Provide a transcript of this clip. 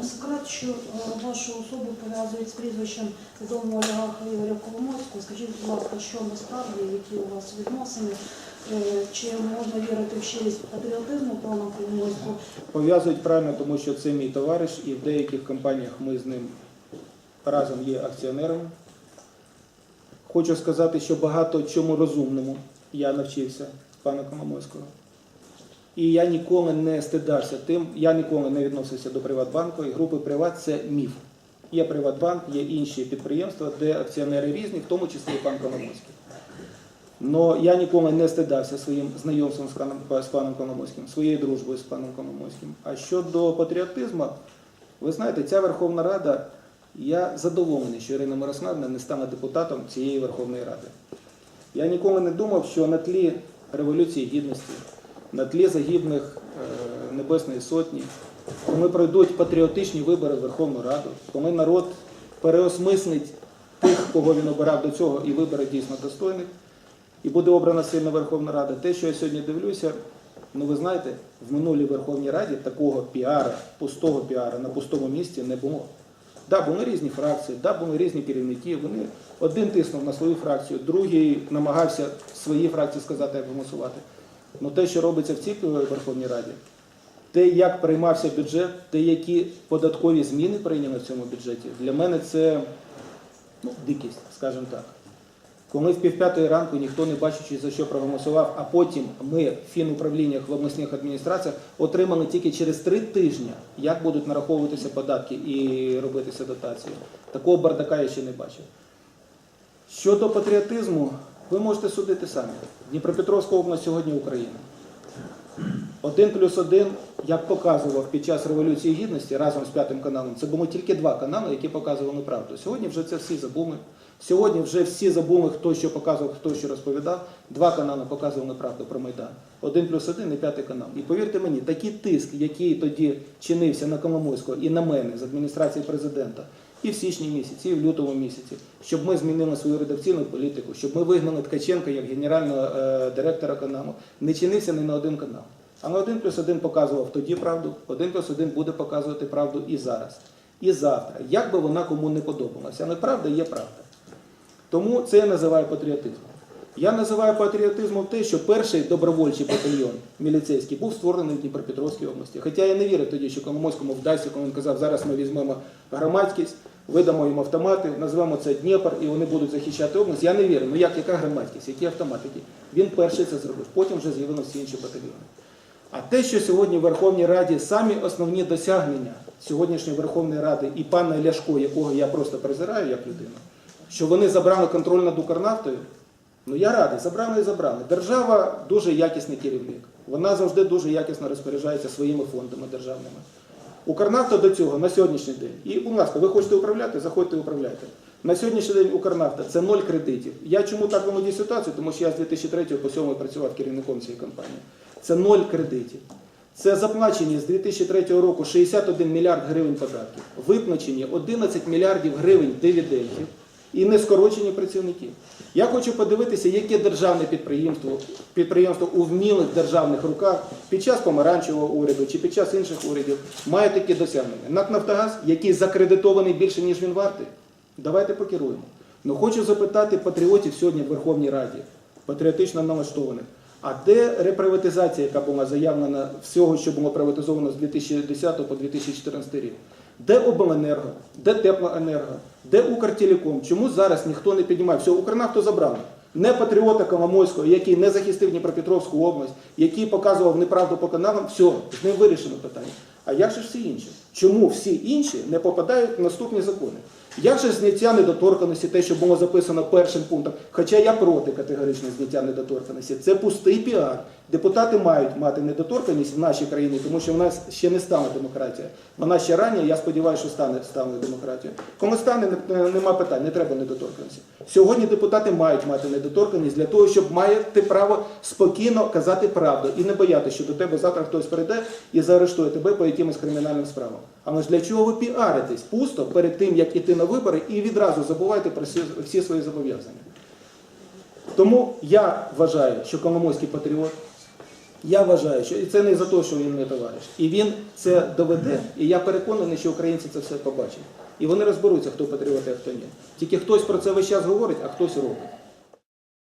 Не що е, вашу особу пов'язують з прізвищем відомого олігарха Ігоря Коломойського. Скажіть, будь ласка, що насправді, які у вас відносини? Е, Чи можна вірити в щирість патріотизму пана Коломойського? Пов'язують правильно, тому що це мій товариш, і в деяких компаніях ми з ним разом є акціонерами. Хочу сказати, що багато чому розумному я навчився пана Коломойського. І я ніколи не стидався тим, я ніколи не відносився до Приватбанку, і групи Приват це міф. Є Приватбанк, є інші підприємства, де акціонери різні, в тому числі і пан Коломойський. Но я ніколи не стидався своїм знайомством з паном Коломойським, своєю дружбою з паном Коломойським. А щодо патріотизму, ви знаєте, ця Верховна Рада, я задоволений, що Ірина Мирославна не стане депутатом цієї Верховної Ради. Я ніколи не думав, що на тлі Революції Гідності, на тлі загиблих е, Небесної Сотні, коли пройдуть патріотичні вибори в Верховну Раду, коли народ переосмислить тих, кого він обирав до цього, і вибере дійсно достойних, і буде обрана сильна Верховна Рада. Те, що я сьогодні дивлюся, ну ви знаєте, в минулій Верховній Раді такого піара, пустого піара на пустому місці не було. Да, були різні фракції, да, були різні керівники. Вони один тиснув на свою фракцію, другий намагався своїй фракції сказати, як голосувати. Ну те, що робиться в цій Верховній Раді, те, як приймався бюджет, те, які податкові зміни прийняли в цьому бюджеті, для мене це ну, дикість, скажімо так. Коли в півп'ятої ранку ніхто не бачачи за що проголосував, а потім ми в фінуправліннях в обласних адміністраціях отримали тільки через три тижні, як будуть нараховуватися податки і робитися дотації. Такого бардака я ще не бачив. Щодо патріотизму, ви можете судити самі. Дніпропетровська область сьогодні Україна. Один плюс один, як показував під час Революції Гідності разом з п'ятим каналом, це було тільки два канали, які показували правду. Сьогодні вже це всі забули. Сьогодні вже всі забули, хто що показував, хто що розповідав. Два канали показували правду про Майдан. Один плюс один і п'ятий канал. І повірте мені, такий тиск, який тоді чинився на Коломойського і на мене з адміністрації президента, і в січні місяці, і в лютому місяці, щоб ми змінили свою редакційну політику, щоб ми вигнали Ткаченка як генерального е, директора каналу, не чинився ні на один канал. А на один плюс один показував тоді правду, один плюс один буде показувати правду і зараз, і завтра, як би вона кому не подобалася. Але правда є правда. Тому це я називаю патріотизмом. Я називаю патріотизмом те, що перший добровольчий батальйон міліцейський був створений в Дніпропетровській області. Хоча я не вірив тоді, що Коломойському вдасться, коли він казав, зараз ми візьмемо громадськість, видамо їм автомати, назвемо це Дніпр, і вони будуть захищати область. Я не вірю. Ну як яка громадськість, які автоматики? Він перший це зробив. Потім вже з'явилися всі інші батальйони. А те, що сьогодні в Верховній Раді самі основні досягнення сьогоднішньої Верховної Ради і пана Ляшко, якого я просто презираю як людину, що вони забрали контроль над Укрнафтою, ну я радий, забрали і забрали. Держава дуже якісний керівник. Вона завжди дуже якісно розпоряджається своїми фондами державними. Укрнафта до цього на сьогоднішній день. І, будь ласка, ви хочете управляти, заходьте управляйте. На сьогоднішній день Укрнафта це ноль кредитів. Я чому так володію ситуацію? Тому що я з 2003 по 2007 працював керівником цієї компанії. Це ноль кредитів. Це заплачені з 2003 року 61 мільярд гривень податків, виплачені 11 мільярдів гривень дивідендів і не скорочені працівників. Я хочу подивитися, яке державне підприємство, підприємство у вмілих державних руках під час помаранчевого уряду чи під час інших урядів має такі досягнення. НАК «Нафтогаз», який закредитований більше, ніж він вартий, давайте покеруємо. Ну хочу запитати патріотів сьогодні в Верховній Раді, патріотично налаштованих. А де реприватизація, яка була заявлена всього, що було приватизовано з 2010 по 2014 рік? Де обленерго, де теплоенерго, де Укртелеком? Чому зараз ніхто не піднімає? Все, Укрнафту забрали. Не патріота Коломойського, який не захистив Дніпропетровську область, який показував неправду по каналам, все, з ним вирішено питання. А як же ж всі інші? Чому всі інші не попадають в наступні закони? Як же зняття недоторканості, те, що було записано першим пунктом, хоча я проти категорично зняття недоторканості, це пустий піар. Депутати мають мати недоторканість в нашій країні, тому що в нас ще не стане демократія. Вона ще раніше, я сподіваюся, що стане стане демократією. Коли стане, нема питань, не треба недоторканості. Сьогодні депутати мають мати недоторканість для того, щоб маєте право спокійно казати правду і не боятися, що до тебе завтра хтось прийде і заарештує тебе по якимось кримінальним справам. Але ж для чого ви піаритесь пусто перед тим, як іти на вибори, і відразу забувайте про всі, свої зобов'язання? Тому я вважаю, що Коломойський патріот, Я вважаю, що і це не за те, що він не товариш. І він це доведе, і я переконаний, що українці це все побачать. І вони розберуться, хто патріот, а хто ні. Тільки хтось про це весь час говорить, а хтось робить.